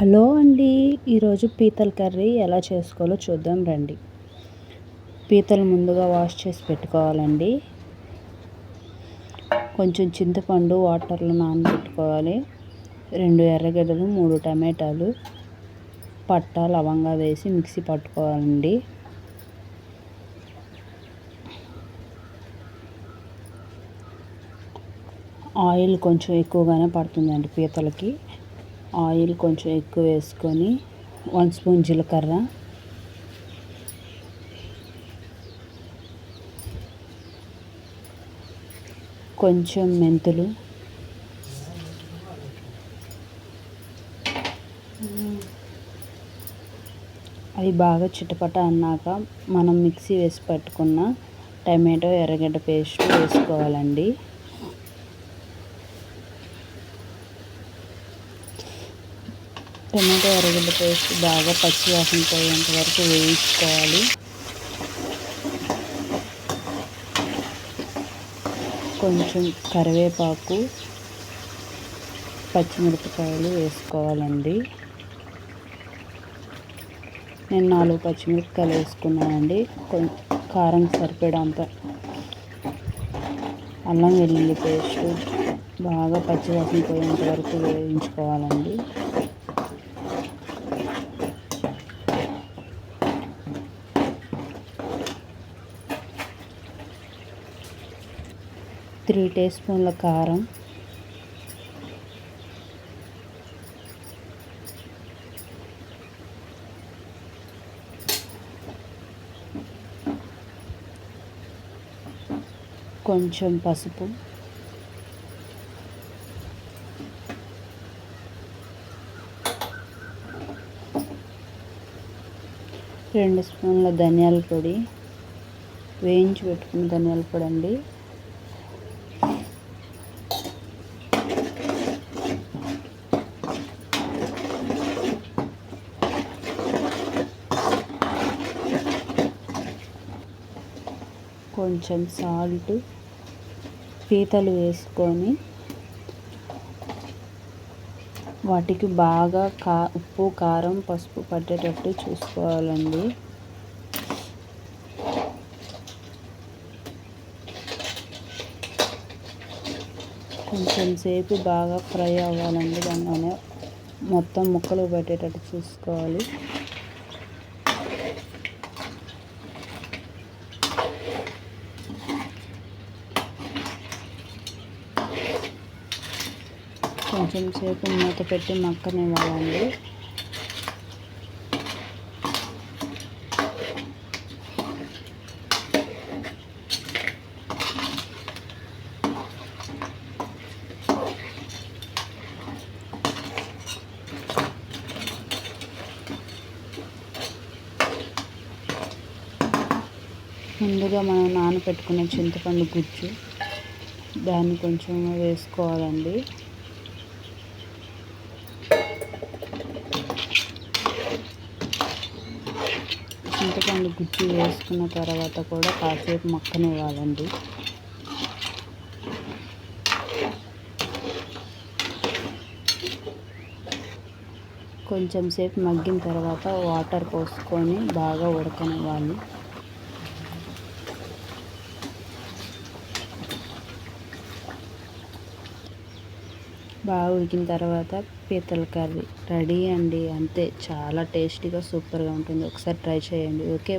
Hello అండి. ఈరోజు పీతల కర్రీ ఎలా చేసుకోవాలో చూద్దాం రండి. పీతలు ముందుగా వాష్ చేసి పెట్టుకోవాలండి. కొంచెం చింతపండు వాటర్లో నానబెట్టుకోవాలి. రెండు ఎర్రగడ్డలు మూడు టమాటాలు పట్ట లవంగా వేసి మిక్సీ పట్టుకోవాలండి. ఆయిల్ కొంచెం ఎక్కువగానే పడుతుందండి పీతలకి. ఆయిల్ కొంచెం ఎక్కువ వేసుకొని వన్ స్పూన్ జీలకర్ర. కొంచెం మెంతులు. అవి బాగా చిటపట అన్నాక మనం మిక్సీ వేసి పెట్టుకున్న టమాటో ఎర్రగడ్డ పేస్ట్ వేసుకోవాలండి. టమాటో ఎర్రగడ్డ పేస్ట్ బాగా పచ్చి వాసన పోయేంత వరకు వేయించుకోవాలి. కొంచెం కరివేపాకు పచ్చిమిరపకాయలు వేసుకోవాలండి. నేను నాలుగు పచ్చిమిరపకాయలు వేసుకున్నానండి. కారం సరిపడంత అల్లం వెల్లుల్లి పేస్ట్ బాగా పచ్చివాసన పోయేంత వరకు వేయించుకోవాలండి. త్రీ టీ స్పూన్ల కారం. కొంచెం పసుపు. రెండు స్పూన్ల ధనియాల పొడి. వేయించి పెట్టుకున్న ధనియాల పొడి అండి. కొంచెం సాల్ట్ పీతలు వేసుకొని వాటికి బాగా కా ఉప్పు కారం పసుపు పట్టేటట్టు చూసుకోవాలండి. కొంచెం సేపు బాగా ఫ్రై అవ్వాలండి దానిలోనే మొత్తం ముక్కలు పెట్టేటట్టు చూసుకోవాలి. కొంచెం సేపు మూత పెట్టి మక్కనివ్వాలండి. ముందుగా మనం నానబెట్టుకున్న చింతపండు గుజ్జు దాన్ని కొంచెం వేసుకోవాలండి. చింతపండు గుజ్జు వేసుకున్న తర్వాత కూడా కాసేపు మక్కనివ్వాలండి. కొంచెం సేపు మగ్గిన తర్వాత వాటర్ పోసుకొని బాగా ఉడకనివ్వాలి. బాగా ఉడికిన తర్వాత పీతల కర్రీ. రెడీ అండి. అంతే. చాలా టేస్టీగా సూపర్గా ఉంటుంది. ఒకసారి ట్రై చేయండి. ఓకే.